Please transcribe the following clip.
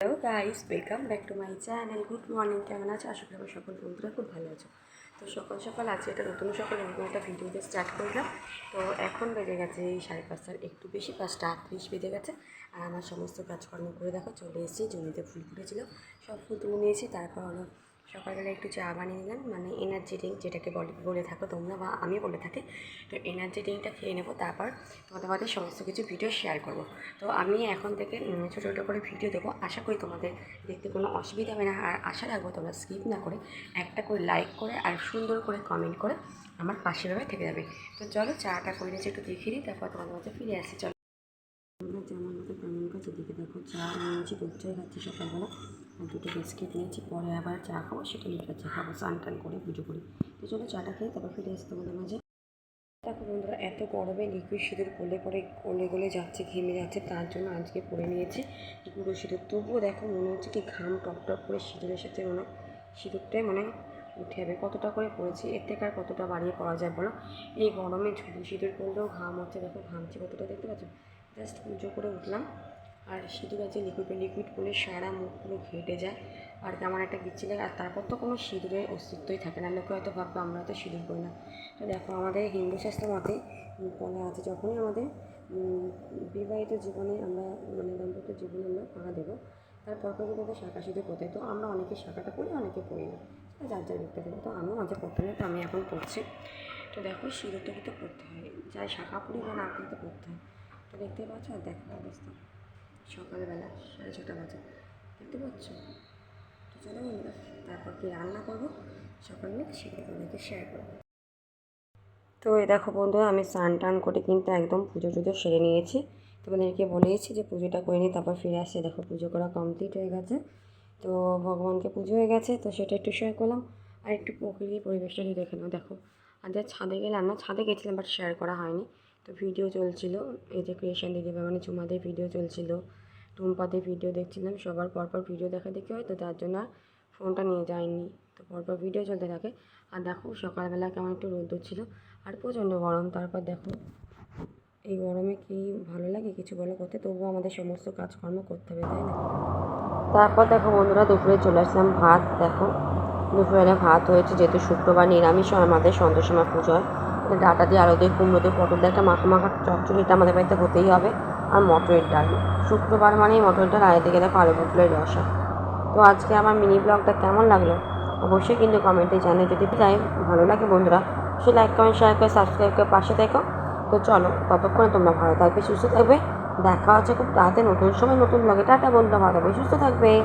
Hello guys welcome back to my channel good morning কেমন আছো? আশা করি আমার সকল বন্ধুরা খুব ভালো আছো। তো সকাল সকাল আজকে একটা নতুন সকাল নতুন একটা ভিডিওতে স্টার্ট করলাম। তো এখন বেজে গেছে এই সাড়ে পাঁচটার একটু বেশি, পাঁচটা আটত্রিশ বেজে গেছে। আর আমার সমস্ত কাজকর্ম করে দেখো, চলে এসেছি জমিতে ফুল ফুটেছিল। সব ফুল তুলে নিয়েছি, তারপর হলো সকালবেলা একটু চা বানিয়ে নিলাম মানে এনার্জি ড্রিঙ্ক যেটাকে বলে থাকো তোমরা বা আমি বলে থাকি। তো এনার্জি ড্রিঙ্কটা খেয়ে নেব, তারপর তোমাদের মধ্যে সমস্ত কিছু ভিডিও শেয়ার করব। তো আমি এখন থেকে ছোটো ছোটো করে ভিডিও দেবো। আশা করি তোমাদের দেখতে কোনো অসুবিধা হবে না। আর আশা রাখব তোমরা স্কিপ না করে একটা করে লাইক করে আর সুন্দর করে কমেন্ট করে আমার পাশে ভাবে থেকে যাবে। তো চলো চাটা করে নিয়েছি, একটু দেখিয়ে দিই, তারপর তোমাদের মাঝে ফিরে আসি। চলো। আমরা মতো তেমন কাছে দিকে দেখো চা নিয়েছি দুধ চাই খাচ্ছি সকালবেলা। দুটো বিস্কিট নিয়েছি, পরে আবার চা খাব, সেটা লিটার চা খাব, স্নান টান করে পুজো করি। তো চলো চাটা খেয়ে তারপর ফিরে আসতে তোমাদের মাঝে। দেখো বন্ধুরা, এত গরমে লিকুইড সিঁদুর করলে পরে গলে গলে যাচ্ছে, ঘেমে যাচ্ছে, তার জন্য আজকে পরে নিয়েছি গুঁড়ো সিঁদুর তবুও দেখো মনে হচ্ছে কি ঘাম টপ টপ করে সিঁদুরের সাথে মনে সিঁদুরটাই মনে উঠে যাবে। কতটা করে পড়েছি, এর থেকে আর কতটা বাড়িয়ে পড়া যায় বলো? এই গরমে ঝুলি সিঁদুর করলেও ঘাম হচ্ছে, দেখো ঘামছে কতটা দেখতে পাচ্ছ? জাস্ট পুজো করে উঠলাম। আর সিঁদুর আছে লিকুইড লিকুইড করলে সারা মুখ পুরো ঘেটে যায়। আর কেমন একটা বিচ্ছি লাগে। আর তারপর তো কোনো সিঁদুরের অস্তিত্বই থাকে না। লোকে হয়তো ভাববে, আমরা হয়তো সিঁদুর করি না। তো দেখো, আমাদের হিন্দু শাস্ত্র মতে বলা আছে, যখনই আমাদের বিবাহিত জীবনে আমরা মানে দাম্পত্য জীবনে আমরা পা দেবো তারপর পরে তাদের শাঁখা সিঁদুর করতে তো আমরা অনেকে শাঁখাটা পড়ি, অনেকে পড়ি না। যার যার ব্যক্তিগত তো আমিও মাঝে হয় তো আমি এখন পড়ছি। তো দেখো, সিঁদুরটা কিন্তু পড়তে হয়। যাই শাখা পড়ি বা না পড়ি, তো পড়তে হয়। তো দেখতে পাচ্ছ, আর দেখো অবস্থা। সকালবেলা সাড়ে ছটা বাজে। দেখতে পাচ্ছ? তো চলো বন্ধুরা, তারপর কি রান্না করব? সকালে সেটা তোমাদেরকে শেয়ার করব। তো এই দেখো বন্ধুরা, আমি স্নান টান করে কিন্তু একদম পুজো টুজো সেরে নিয়েছি। তোমাদেরকে বলেছি যে পুজোটা করে নিই তারপর ফিরে আসছে দেখো, পুজো করা কমপ্লিট হয়ে গেছে। তো ভগবানকে পুজো হয়ে গেছে, তো সেটা একটু শেয়ার করলাম। আর একটু প্রকৃতির পরিবেশটা যদি দেখে নাও। দেখো আর যা ছাদে গেলাম না, ছাদে গেছিলাম বাট শেয়ার করা হয়নি। তো ভিডিও চলছিল। এই যে ক্রিয়েশন দিদি মানে চুমাদের ভিডিও চলছিল। টুম্পাদের ভিডিও দেখছিলাম, সবার পরপর ভিডিও দেখা দেখি হয়, তো তার জন্য আর ফোনটা নিয়ে যায়নি তো পরপর ভিডিও চলতে থাকে। আর দেখো, সকালবেলা কেমন একটু রোদ্দুর ছিল আর প্রচণ্ড গরম। তারপর দেখো, এই গরমে কি ভালো লাগে কিছু বলো করতে? তবুও আমাদের সমস্ত কাজকর্ম করতে হবে, তাই না? তারপর দেখো বন্ধুরা, দুপুরে চলে আসলাম ভাত। দেখো দুপুরে ভাত হয়েছে, যেহেতু শুক্রবার নিরামিষ আমাদের সন্তোষমা পুজো হয় ডাটা দিয়ে আলু দিয়ে কুমড়ো দিয়ে পটল দিয়ে একটা মাখা মাখা চচ্চড়িটা আমাদের বাড়িতে হতেই হবে। আর মটরের ডাল। শুক্রবার মানেই মটরের ডাল আর গেলে দেখো আলু পটলের রসা। তো আজকে আমার মিনি ব্লগটা কেমন লাগল? অবশ্যই কিন্তু কমেন্টে জানে যদি চাই ভালো লাগে বন্ধুরা, সে লাইক কমেন্ট শেয়ার করে সাবস্ক্রাইব করে পাশে থেকো। তো চলো, ততক্ষণে তোমরা ভালো থাকবে, সুস্থ থাকবে। দেখা হচ্ছে খুব তাড়াতাড়ি নতুন সময়, নতুন ব্লগে টাটা বন্ধুরা, ভালো থাকবে, সুস্থ থাকবে।